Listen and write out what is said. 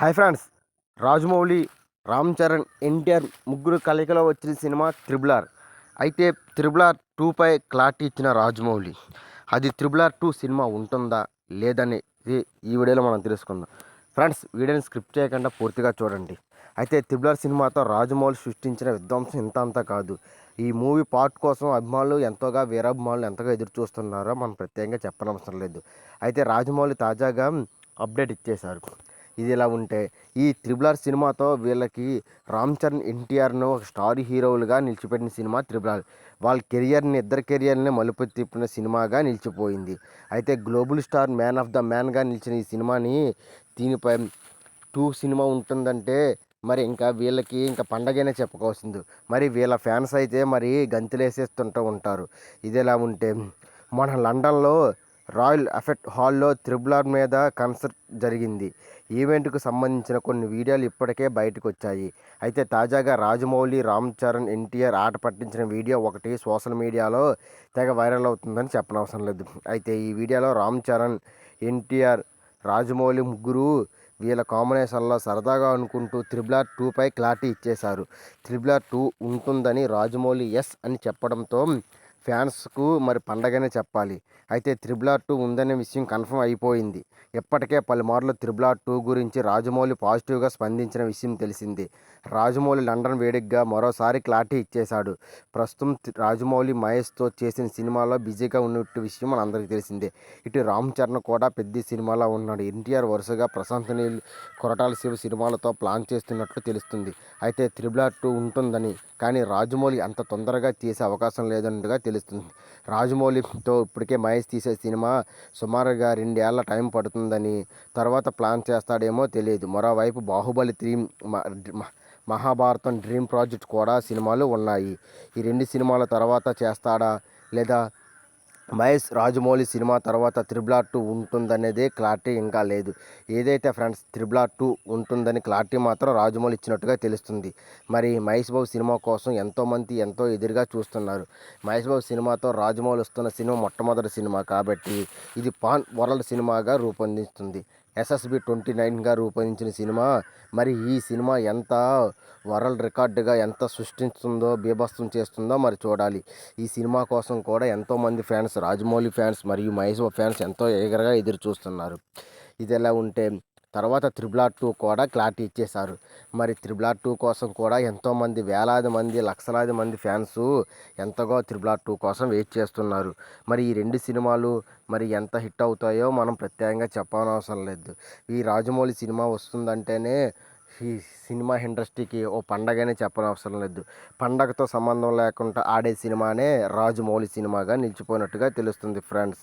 Hi friends. Rajamouli Ram Charan NTR ముగ్గురు కలయికలో వచ్చిన సినిమా త్రిబుల్ ఆర్ అయితే త్రిబుల్ ఆర్ టూపై క్లారిటీ ఇచ్చిన రాజమౌళి. అది త్రిబుల్ ఆర్ టూ సినిమా ఉంటుందా లేదనేది ఈ వీడియోలో మనం తెలుసుకుందాం. ఫ్రెండ్స్ వీడియోని స్క్రిప్ట్ చేయకుండా పూర్తిగా చూడండి. అయితే త్రిబుల్ ఆర్ సినిమాతో రాజమౌళి సృష్టించిన విధ్వంసం ఇంత అంతా కాదు. ఈ మూవీ పార్ట్ కోసం అభిమానులు ఎంతోగా వీరాభిమానులు ఎంతగా ఎదురు చూస్తున్నారో మనం ప్రత్యేకంగా చెప్పనవసరం లేదు. అయితే రాజమౌళి తాజాగా అప్డేట్ ఇచ్చేశారు. ఇది ఇలా ఉంటే ఈ త్రిబుల్ ఆర్ సినిమాతో వీళ్ళకి రామ్ చరణ్ ఎన్టీఆర్ను ఒక స్టార్ హీరోలుగా నిలిచిపెట్టిన సినిమా త్రిబుల్ ఆర్ వాళ్ళ కెరియర్ని ఇద్దరు కెరియర్ని మలుపు తిప్పిన సినిమాగా నిలిచిపోయింది. అయితే global star man of the మ్యాన్గా నిలిచిన ఈ సినిమాని దీనిపై టూ సినిమా ఉంటుందంటే మరి ఇంకా వీళ్ళకి ఇంకా పండగనే చెప్పుకోవాల్సింది. మరి వీళ్ళ ఫ్యాన్స్ అయితే మరి గంతులేసేస్తుంటూ ఉంటారు. ఇది ఎలా ఉంటే మన లండన్లో రాయల్ ఎఫెక్ట్ హాల్లో త్రిబుల్ ఆర్ మీద కన్సర్ట్ జరిగింది. ఈవెంట్కు సంబంధించిన కొన్ని వీడియోలు ఇప్పటికే బయటకు వచ్చాయి అయితే తాజాగా రాజమౌళి రామ్ చరణ్ ఎన్టీఆర్ ఆట పట్టించిన వీడియో ఒకటి సోషల్ మీడియాలో తెగ వైరల్ అవుతుందని చెప్పనవసరం లేదు. అయితే ఈ వీడియోలో రామ్ చరణ్ ఎన్టీఆర్ రాజమౌళి ముగ్గురు వీళ్ళ కాంబినేషన్లో సరదాగా అనుకుంటూ త్రిబుల్ ఆర్ టూపై క్లారిటీ ఇచ్చేశారు. త్రిబుల్ ఆర్ టూ ఉంటుందని రాజమౌళి ఎస్ అని చెప్పడంతో ఫ్యాన్స్కు మరి పండగనే చెప్పాలి. అయితే త్రిబుల్ ఆర్ టూ ఉందనే విషయం కన్ఫర్మ్ అయిపోయింది. ఇప్పటికే పలుమార్లు త్రిబుల్ ఆర్ టూ గురించి రాజమౌళి పాజిటివ్గా స్పందించిన విషయం తెలిసింది. రాజమౌళి లండన్ వేడిగ్గా మరోసారి క్లారిటీ ఇచ్చేశాడు. ప్రస్తుతం రాజమౌళి మహేష్తో చేసిన సినిమాలో బిజీగా ఉన్నట్టు విషయం మనందరికీ తెలిసిందే. ఇటు రామ్ చరణ్ కూడా పెద్ద సినిమాలో ఉన్నాడు. ఎన్టీఆర్ వరుసగా ప్రశాంత్ నీల్ కొరటాల శివ సినిమాలతో ప్లాన్ చేస్తున్నట్లు తెలుస్తుంది. అయితే త్రిబుల్ ఆర్ టూ ఉంటుందని కానీ రాజమౌళి అంత తొందరగా చేసే అవకాశం లేదన్నట్టుగా తెలుస్తుంది. రాజమౌళితో ఇప్పటికే మహేష్ తీసే సినిమా సుమారుగా రెండేళ్ళ టైం పడుతుందని తర్వాత ప్లాన్ చేస్తాడేమో తెలియదు. మరోవైపు Baahubali three Mahabharatam dream project కూడా సినిమాలు ఉన్నాయి. ఈ రెండు సినిమాల తర్వాత చేస్తాడా లేదా మహేష్ రాజమౌళి సినిమా తర్వాత త్రిబుల్ ఆర్ టూ ఉంటుందనేదే క్లారిటీ ఇంకా లేదు. ఏదైతే ఫ్రెండ్స్ త్రిబుల్ ఆర్ టూ ఉంటుందని క్లారిటీ మాత్రం రాజమౌళి ఇచ్చినట్టుగా తెలుస్తుంది. మరి మహేష్ బాబు సినిమా కోసం ఎంతోమంది ఎంతో ఎదురుగా చూస్తున్నారు. మహేష్ బాబు సినిమాతో రాజమౌళి వస్తున్న సినిమా మొట్టమొదటి సినిమా కాబట్టి ఇది పాన్ వరల్డ్ సినిమాగా రూపొందిస్తుంది. ఎస్ఎస్బి ట్వంటీ నైన్గా రూపొందించిన సినిమా. మరి ఈ సినిమా ఎంత వరల్డ్ రికార్డుగా ఎంత సృష్టిస్తుందో బీభత్సం చేస్తుందో మరి చూడాలి. ఈ సినిమా కోసం కూడా ఎంతోమంది ఫ్యాన్స్ రాజమౌళి ఫ్యాన్స్ మరియు మహేష్ ఫ్యాన్స్ ఎంతో ఎగరగా ఎదురు చూస్తున్నారు. ఇది ఎలా ఉంటే తర్వాత త్రిబుల్ ఆర్ టూ కూడా క్లారిటీ ఇచ్చేశారు. మరి త్రిబుల్ ఆర్ టూ కోసం కూడా ఎంతోమంది వేలాది మంది లక్షలాది మంది ఫ్యాన్స్ ఎంతగా త్రిబుల్ ఆర్ టూ కోసం వెయిట్ చేస్తున్నారు. మరి ఈ రెండు సినిమాలు మరి ఎంత హిట్ అవుతాయో మనం ప్రత్యేకంగా చెప్పనవసరం లేదు. ఈ రాజమౌళి సినిమా వస్తుందంటేనే ఈ సినిమా ఇండస్ట్రీకి ఓ పండగనే చెప్పనవసరం లేదు. పండగతో సంబంధం లేకుండా ఆడే సినిమానే రాజమౌళి సినిమాగా నిలిచిపోయినట్టుగా తెలుస్తుంది ఫ్రెండ్స్.